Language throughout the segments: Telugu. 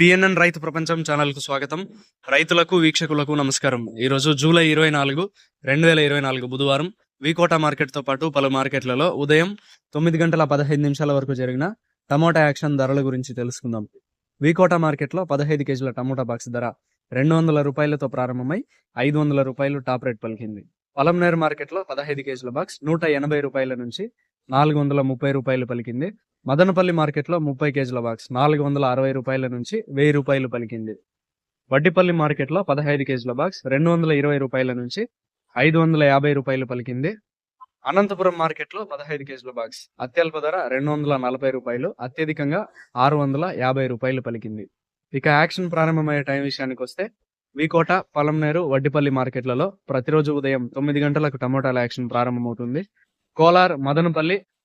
పిఎన్ఎన్ రైతు ప్రపంచం ఛానల్కు స్వాగతం. రైతులకు వీక్షకులకు నమస్కారం. ఈరోజు జూలై ఇరవై నాలుగు రెండు వేల ఇరవై నాలుగు బుధవారం వికోటా మార్కెట్తో పాటు పలు మార్కెట్లలో ఉదయం తొమ్మిది గంటల పదహైదు నిమిషాల వరకు జరిగిన టమోటా యాక్షన్ ధరల గురించి తెలుసుకుందాం. వికోటా మార్కెట్లో పదహైదు కేజీల టమోటా బాక్స్ ధర రెండు వందల రూపాయలతో ప్రారంభమై ఐదు వందల రూపాయలు టాప్ రేట్ పలికింది. పొలంనేరు మార్కెట్లో పదహైదు కేజీల బాక్స్ నూట ఎనభై రూపాయల నుంచి నాలుగు వందల ముప్పై రూపాయలు పలికింది. మదనపల్లి మార్కెట్లో ముప్పై కేజీల బాక్స్ నాలుగు వందల అరవై రూపాయల నుంచి వెయ్యి రూపాయలు పలికింది. వడ్డిపల్లి మార్కెట్లో పదహైదు కేజీల బాక్స్ రెండు వందల ఇరవై రూపాయల నుంచి ఐదు వందల యాభై రూపాయలు పలికింది. అనంతపురం మార్కెట్లో పదహైదు కేజీల బాక్స్ అత్యల్ప ధర రెండు వందల నలభై రూపాయలు అత్యధికంగా ఆరు వందల యాభై రూపాయలు పలికింది. ఇక యాక్షన్ ప్రారంభమయ్యే టైం విషయానికి వస్తే వికోట పొలంనేరు వడ్డిపల్లి మార్కెట్లలో ప్రతిరోజు ఉదయం తొమ్మిది గంటలకు టమోటాల యాక్షన్ ప్రారంభమవుతుంది. కోలార్ మదనపల్లి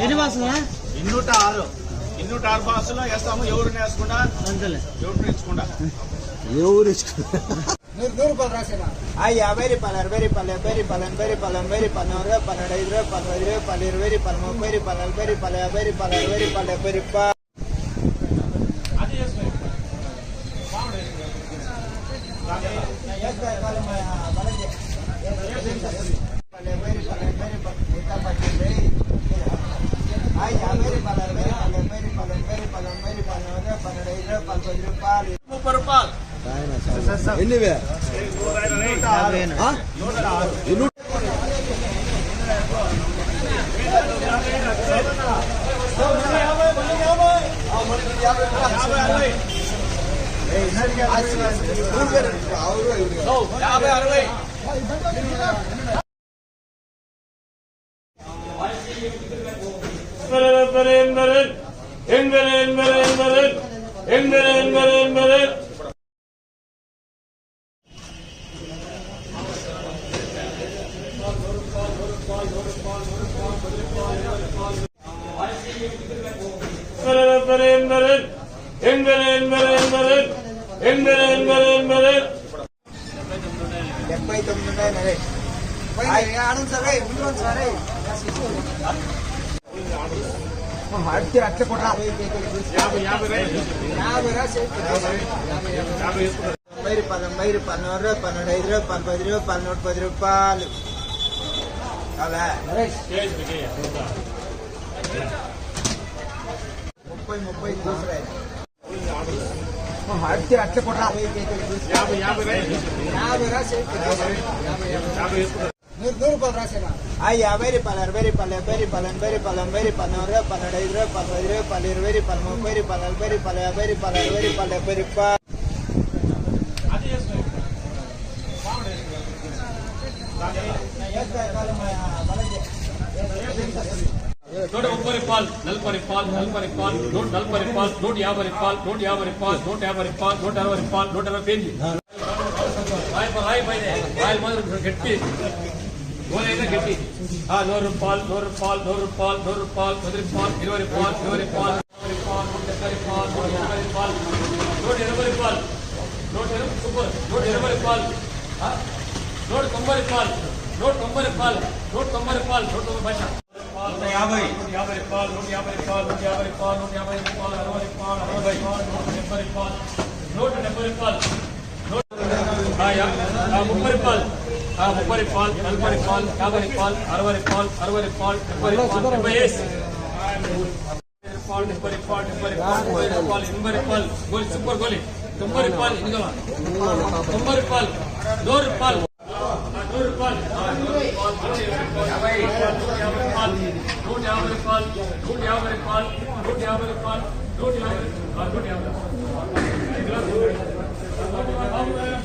ఎన్ని బాసులా ఇన్నూట ఆరు ఇన్నూట ఆరు బాసులో వేస్తాము ఎవరిని వేసుకుండా అంతలే ఎవరిని వేసుకుండా ఎవరు ఆ యాభై రూపాయలు అరవై రూపాయలు డెబ్బై రూపాయలు ఎనభై రూపాయలు ఎనభై రూపాయలు నూరు రూపాయలు పన్నెండు ఐదు రూపాయలు పది రూపాయలు ఇరవై రూపాయలు ముప్పై రూపాయలు నలభై రూపాయలు యాభై రూపాయలు అరవై రూపాయలు డెబ్బై రూపాయలు డెబ్బై ఎన్నివే యాభై అరవై என்பரன் என்பரன் என்பரன் என்பரன் என்பரன் డెబ్బై తొమ్మిది ఉన్నాయి నరే ఆడు సరే ముందు సరే అట్టి అట్ల కూడా తొంభై రూపాయలు తొంభై రూపాయలు నూరు రూపాయలు పన్నెండు ఐదు రూపాయలు పది రూపాయలు నూట పది రూపాయలు అలా ముప్పై ముప్పై దూసరాయి అట్టి అట్ల కూడా యాభై రాసి నూరు రూపాయలు రాసేనా ఆ యాభై రూపాయలు అరవై రూపాయలు డెబ్బై రూపాయలు ఎనభై రూపాయలు ఎనభై రూపాయలు నూరు రూపాయలు పన్నెండు ఐదు రూపాయలు పది రూపాయలు ఇరవై రూపాయలు ముప్పై రూపాయలు నలభై రూపాయలు యాభై రూపాయలు అరవై రూపాయలు డెబ్బై రూపాయలు నూట ముప్పై రూపాయలు నలభై రూపాయలు నలభై రూపాయలు నూట నలభై రూపాయలు నూట యాభై రూపాయలు నూట యాభై రూపాయలు నూట యాభై రూపాయలు నూట అరవై రూపాయలు నూట అరవై పేజీ రాయి రాయి పైన రాయల మాదిరి గట్టి గోలైనా గట్టి ఆ నూరు రూపాయలు నూరు రూపాయలు నూరు రూపాయలు నూరు రూపాయలు పది రూపాయలు ఇరవై రూపాయలు ఇరవై రూపాయలు ముప్పై రూపాయలు నూట డెబ్బై రూపాయలు నూట ఎనభై రూపాయలు నూట ఎనభై రూపాయలు నూట ఎనభై సూపర్ నూట ఎనభై రూపాయలు ఆ? నూట తొంభై రూపాయలు నూట తొంభై రూపాయలు నూట తొంభై రూపాయలు నూట తొంభై పైసా నూట యాభై నూట యాభై రూపాయలు నూట యాభై రూపాయలు నూట యాభై రూపాయలు నూట యాభై రూపాయలు అరవై రూపాయలు అరవై రూపాయలు నూట డెబ్బై రూపాయలు నూట డెబ్బై రూపాయలు ఆ యా- ఆ ముప్పై రూపాయలు ఆ ముప్పై రూపాయలు నలభై రూపాయలు యాభై రూపాయలు అరవై రూపాయలు అరవై రూపాయలు డెబ్బై రూపాయలు డెబ్బై వేసి రూపాయలు డెబ్బై రూపాయలు డెబ్బై రూపాయలు ముప్పై రూపాయలు ఎనభై రూపాయలు గోలి సూపర్ గోలి తొంభై రూపాయలు ఇందులో తొంభై రూపాయలు నూరు రూపాయలు